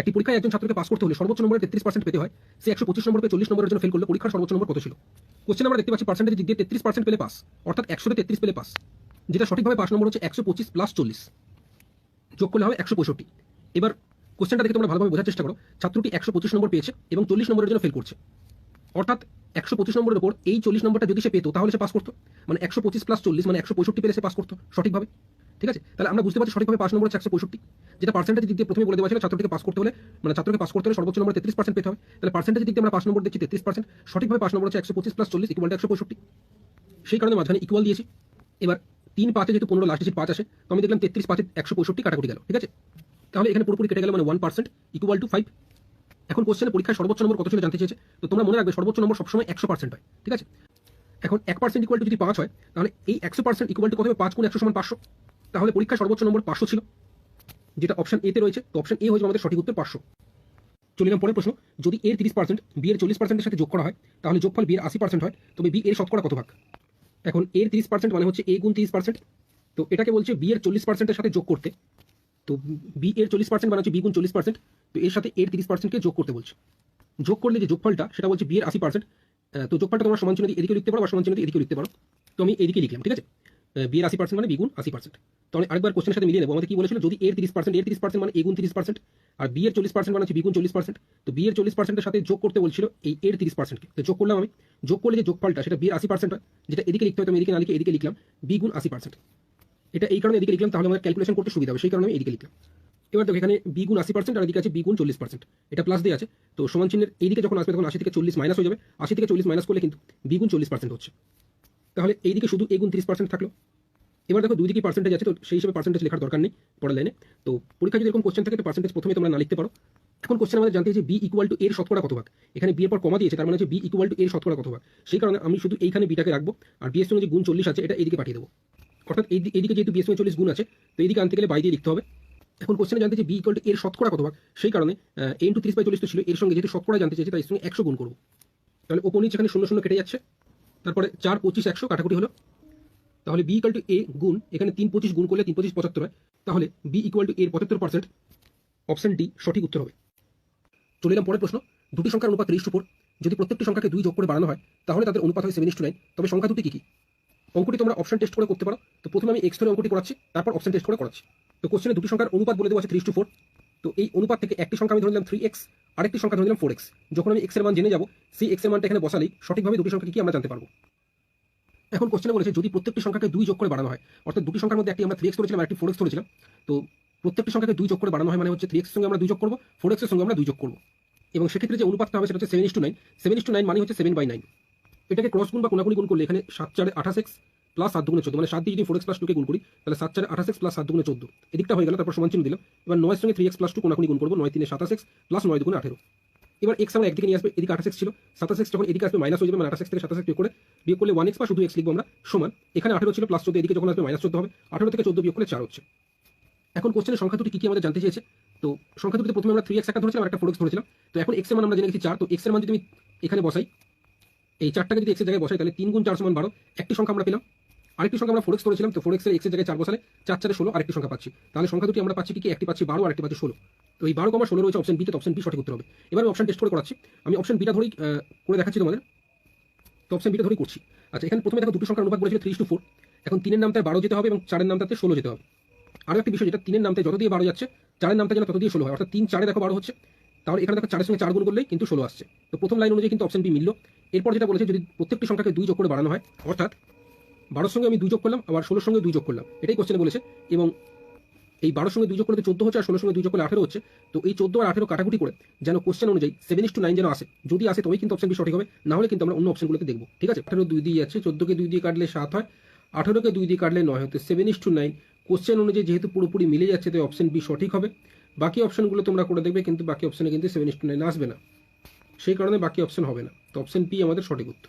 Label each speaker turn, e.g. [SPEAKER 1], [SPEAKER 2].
[SPEAKER 1] একটি পরীক্ষায় একজন ছাত্রকে পাস করতে হলে সর্বোচ্চ নম্বরে তেত্রিশ পার্সেন্ট পেতে হয়। সে একশো পঁচিশ নম্বর পেয়ে চল্লিশ নম্বরের জন্য ফেল করলে পরীক্ষার সর্বোচ্চ নম্বর কত ছিল? কোশ্চেন আমরা দেখতে পাচ্ছি পার্সেন্টেজ দিয়ে তেত্রিশ পার্সেন্ট পেলে পাস অর্থাৎ একশোতে তেত্রিশ পেলে পাস যেটা সঠিকভাবে পাস নম্বর হচ্ছে একশো পঁচিশ প্লাস চল্লিশ। যোগ করলে হবে একশো পঁয়ষট্টি। এবার কোশ্চেনটা দেখে তোমরা ভালোভাবে বোঝার চেষ্টা করো। ছাত্রটি একশো পঁচিশ নম্বর পেয়েছে এবং চল্লিশ নম্বরের জন্য ফেল করছে। অর্থাৎ একশো পঁচিশ নম্বরের উপর এই চল্লিশ নম্বরটা যদি সে পেতো, তাহলে সে পাস করতো। মানে একশো পঁচিশ প্লাস চল্লিশ মানে একশো পঁয়ষট্টি পেলে সে পাস করতো, সঠিকভাবে? ঠিক আছে? তাহলে আমরা বুঝতে পারছি সঠিকভাবে পাস নম্বর হচ্ছে একশো পঁয়ষট্টি, যেটা পার্সেন্টেজ দিক দিয়ে প্রথমে বলে দেওয়া ছিল ছাত্রটিকে পাস করতে হলে মানে ছাত্রকে পাস করতে হলে সর্বোচ্চ নম্বর তেত্রিশ পার্সেন্ট পেতে হবে। তাহলে পার্সেন্টেজ দিক দিয়ে আমরা পাস নম্বর দেখছি তেত্রিশ পার্সেন্ট সঠিকভাবে পাস নম্বর হচ্ছে একশো পঁচিশ প্লাস চল্লিশ ইকুয়াল একশো পঁয়ষট্টি। সেই কারণে মাঝখানে ইকুয়াল দিয়েছি। এবার তিন পাঁচে যেহেতু পনেরো লাস্ট ডিজিট পাঁচ আসে, তো আমি দেখলাম তেত্রিশ পাঁচে একশো পঁয়ষট্টি কাটাকুটি গেল, ঠিক আছে? তাহলে এখানে পুরোপুরি কেটে গেল মানে one percent equal to five এখন কোশ্চেনে পরীক্ষায় সর্বোচ্চ নম্বর কত ছিল জানতে চেয়েছে? তো তোমরা মনে রাখবে সর্বোচ্চ নম্বর সবসময় একশো পার্সেন্ট হয়, ঠিক আছে? এখন এক পার্সেন্ট ইকুয়াল টু যদি পাঁচ হয়, তাহলে এই একশো পার্সেন্ট ইকুয়াল টু কত হবে? পাঁচ কোন একশো সমান পাঁচশো। তাহলে পরীক্ষায় সর্বোচ্চ নম্বর পাঁচশো ছিল, যেটা অপশন এতে রয়েছে, তো অপশন এ হয়েছে আমাদের সঠিক উত্তর পাঁচশো। চলে পরের প্রশ্ন, যদি এর তিরিশ পার্সেন্ট বি এর চল্লিশ পার্সেন্টের সাথে যোগ করা হয়, তাহলে যোগফল বি এর আশি পার্সেন্ট হয়, তবে বি এর শতকরা কত ভাগ? এখন এর তিরিশ পার্সেন্ট মানে হচ্ছে এ গুণ তিরিশ পার্সেন্ট তো এটাকে বলছে বি এর চল্লিশ পার্সেন্টের সাথে যোগ করতে, তো বি এর চল্লিশ পার্সেন্ট মানে হচ্ছে বি গুণ চল্লিশ পার্সেন্ট তো এর সাথে এর তিরিশ পার্সেন্টকে যোগ করতে বলছে। যোগ করলে যে যোগফলটা, সেটা বলছে বি এর আশি পার্সেন্ট তো যোগফলটা তোমরা সমান চিহ্ন এদিকে লিখতে পারো, বা সমান চিহ্ন এদিকে লিখতে পারো। তো আমি এদিকে লিখলাম, ঠিক আছে? বি এর আশি পার্সেন্ট মানে বিগুণ আশি পার্সেন্ট তো আমি আরেকবার কোশ্চেনের সাথে মিলিয়ে নেব। আমাদের কি বলেছিল? যদি এর তিরিশ পার্সেন্ট এর তিরিশ পার্সেন্ট মানে এগুণ তিরিশ পার্সেন্ট আর বি এর চল্লিশ পার্সেন্ট মানে হচ্ছে বিগুণ চল্লিশ পার্সেন্ট তো বি এর চল্লিশ পার্সেন্টের সাথে যোগ করতে বলছিল এই এর তিরিশ পার্সেন্টকে তো যোগ করলাম আমি। যোগ করলে যে যোগফলটা, সেটা বি এর আশি পার্সেন্ট হয়, যেটা এদিকে লিখতে হতো আমি এদিকে না লিখে এদিকে লিখলাম বিগুণ আশি পার্সেন্ট এটা এই কারণে এদিকে লিখলাম, তাহলে আমাদের ক্যালকুলেশন করতে সুবিধা হবে। সেই কারণে আমি এদিকে লিখলাম। এবার দেখো, এখানে বিগুণ আশি পার্সেন্ট আর এদিকে আছে বিগুণ চল্লিশ পার্সেন্ট এটা প্লাস দিয়ে আছে। তো সমান চিহ্নের এইদিকে যখন আসবে, তখন আশি থেকে চল্লিশ মাইনাস হয়ে যাবে। আশি থেকে চল্লিশ মাইনাস করলে কিন্তু বিগুণ চল্লিশ পার্সেন্ট হচ্ছে। তাহলে এইদিকে শুধু এগুণ তিরিশ পার্সেন্ট থাকল। এবার দেখো দুই দিকে পার্সেন্টেজ আছে, তো সেই হিসেবে পার্সেন্টেজ লেখার দরকার নেই পরের লাইনে তো পরীক্ষা যদি এরকম কোশ্চেন থাকে, তো পার্সেন্টেজ প্রথমে তোমরা না লিখতে পারো। এখন কোশ্চেন আমাদের জানতে যে বি ইকুয়াল টু এর শতকরা কত ভাগ এখানে বি এর পর কমা দিয়েছে, তার মানে হচ্ছে বি ইকুয়াল টু এর শতকরা কত ভাগ সেই কারণে আমি শুধু এইখানে বিটাকে রাখব, আর বি যে গুণ চল্লিশ আছে, এটা এদিকে পাঠিয়ে দেবো। অর্থাৎ এই এইদিকে যেহেতু বি চল্লিশ গুণ আছে, তো এইদিকে আনতে গেলে বাই দিয়ে লিখতে হবে। এখন কোশ্চেনে জানতে যে বি ইকুয়াল টু এর শতকরা কত ভাগ সেই কারণে এন টু তিরিশ বাই চল্লিশ তো ছিল, এর সঙ্গে যেহেতু শতকরা জানতে চাইছে তাই সঙ্গে একশো গুণ করব। তাহলে ওপর নিচে এখানে শূন্য শূন্য কেটে যাচ্ছে। তারপরে চার পঁচিশ একশো কাটাকুটি হলো। তাহলে বি ইকুয়াল টু এ গুণ, এখানে তিন পঁচিশ গুণ করলে তিন পঁচিশ পঁচাত্তর হয়। তাহলে বি ইকুয়াল টু এর পঁচাত্তর পার্সেন্ট অপশন ডি সঠিক উত্তর হবে। চলে এলাম পরের প্রশ্ন। দুটি সংখ্যার অনুপাত ত্রিশ উপর যদি প্রত্যেকটি সংখ্যাকে দুই যোগ করে বাড়ানো হয়, তাহলে তাদের অনুপাত হয় সেভেন নাইন তবে সংখ্যা দুটি কি কি? অঙ্কটি তোমরা অপশন টেস্ট করে করতে পারো। তো প্রথমে আমি এক্স অঙ্কটি করাচ্ছি, তারপর অপশন টেস্ট করে করাচ্ছি। তো কোশ্চেনে দুটি সংখ্যার অনুপাত বলে দেওয়া আছে থ্রি টু ফোর তো এই অনুপাত থেকে একটি সংখ্যা আমি ধরে নিলাম থ্রি এক্স আরেকটি সংখ্যা ধরে নিলাম ফোর এক্স যখন আমি এক্সের মান জেনে যাব, সেই এক্সের মানটা এখানে বসালেই সঠিকভাবে দুটি সংখ্যা কি আমরা জানতে পারব। এখন কোশ্চেনে বলেছে, যদি প্রত্যেকটি সংখ্যাকে দুই যোগ করে বাড়ানো হয়, অর্থাৎ দুটি সংখ্যার মধ্যে একটি আমরা থ্রি এক্স ধরেছিলাম আর একটি ফোর এক্স ধরেছিলাম, তো প্রত্যেকটি সংখ্যাকে দুই যোগ করে বাড়ানো হয় মানে হচ্ছে থ্রি এক্সের সঙ্গে আমরা দুই যোগ করব ফোর এক্সের সঙ্গে আমরা দুই যোগ করব। এবং সেক্ষেত্রে যে অনুপাতটা হবে, সেটা হচ্ছে seven is to nine seven is to nine মানে হচ্ছে সেভেন বাই নাইন এটাকে ক্রস গুণ বা কোনাকুনি গুণ করলে এখানে সাত চারে আঠাশ এক্স প্লাস সাত দুগুণে চোদ্দ মানে সাত দিয়ে যদি ফোর এক্স প্লাস টুকে গুণ করি, তাহলে সাত চারে আঠাশ এক্স প্লাস সাত দুগুণে চোদ্দ। এদিকটা হয়ে গেল, তারপর সমান চিহ্ন দিলাম। এবার নয়ের সঙ্গে থ্রি এক্স প্লাস টু কোনাকুনি গুণ করব, নয় তিনে সাতাশ এক্স প্লাস নয় দুগুণে আঠেরো। এবার এক্স আমরা একদিকে নিয়ে আসবে, এদিকে আঠাশ এক্স ছিল। সাতাশ এক্স যখন এদিকে আসবে মাইনাস হয়ে যাবে মানে আঠাশ এক্স থেকে সাতাশ এক্স করে বিয়োগ করলে ওয়ান এক্স বা শুধু এক্স লিখব আমরা, সমান। এখানে আঠেরো ছিল প্লাস চোদ্দ, এদিকে যখন আসবে মাইনাস চোদ্দ হবে। আঠেরো থেকে চোদ্দ বিয়োগ করলে চার হচ্ছে। এখন কোশ্চেনের সংখ্যা দুটি কি কি আমাদের জানতে চেয়েছে? তো সংখ্যা দুটিতে প্রথমে আমরা থ্রি এক্স একটা ধরেছিলাম একটা ফোর এক্স ধরেছিলাম। তো এখন এক্সের মান আমরা জেনে গেছি চার। তো এক্সের মান যদি আমি এখানে বসাই, এই চারটাকে যদি এক্সের জায়গায় বসাই, তাহলে তিন গুণ চার সমান বারো, একটি সংখ্যা আমরা পেলাম। আরেকটি সংখ্যা আমরা ফোর এক্স ধরেছিলাম তো ফোর এক্সের জায়গায় চার বসালে চার চারে ষোলো, আরেকটি সংখ্যা পাচ্ছি। তাহলে সংখ্যা দুটি আমরা পাচ্ছি কি একটি পাচ্ছি বারো, আরেকটি পাচ্ছি ষোলো। তো এই বারো কমা ষোলো রয়েছে অপশন বিতে অপশন বি সঠিক উত্তর হবে। এবার অপশন টেস্ট করে করাচ্ছি। আমি অপশন বিটা ধরেই করে দেখাচ্ছি তোমাদের। তো অপশন বিটা ধরেই করছি। আচ্ছা এখানে প্রথমে দেখো দুটো সংখ্যার অনুপাত বলেছিল থ্রি টু ফোর এখন তিনের নামতে বারো যেতে হবে এবং চারের নামটাতে ষোলো যেতে হবে। আরও একটি বিষয় যেটা, তিনের নামতে যত দিয়ে বারো যাচ্ছে, চারের নামটা যেন তত দিয়ে ষোলো হয়। অর্থাৎ তিন চারে দেখো বারো হচ্ছে। তাহলে এখানে দেখো চারের সঙ্গে চার গুণ করলেই কিন্তু ষোলো আসছে। তো প্রথম লাইন অনুযায়ী কিন্তু অপশন বি মিলল। এরপর যেটা বলেছে, যদি প্রত্যেকটি সংখ্যাকে দুই যোগ করে বাড়ানো হয়, অর্থাৎ বারোর সঙ্গে আমি দুই যোগ করলাম, আবার ষোলোর সঙ্গে দুই যোগ করলাম। এটাই কোশ্চেনে বলেছে। এবং এই বারোর সঙ্গে দুই যোগ করলে চোদ্দ হচ্ছে, আর ষোলোর সঙ্গে দুই যোগ করলে আঠেরো হচ্ছে। তো এই চোদ্দ আর আঠেরো কাটাকুটি করে যেন কোশ্চেন অনুযায়ী সেভেন ইস টু নাইন যেন আসে, যদি আসে তবেই কিন্তু অপশন বি সঠিক হবে, না হলে কিন্তু আমরা অন্য অপশনগুলোকে দেখব। ঠিক আছে? আঠেরো দুই দিয়ে যাচ্ছে, চোদ্দোকে দুই দিয়ে কাটলে সাত হয়, আঠেরোকে দুই দিয়ে কাটলে নয় হতে seven is to nine question অনুযায়ী যেহেতু পুরোপুরি মিলে যাচ্ছে, তাই অপশন বি সঠিক হবে। বাকি অপশনগুলো তোমরা করে দেখবে, কিন্তু বাকি অপশনে কিন্তু সেভেন ইস টু নাইন আসবে না। সেই কারণে বাকি অপশন হবে না। তো অপশন পি আমাদের সঠিক উত্তর।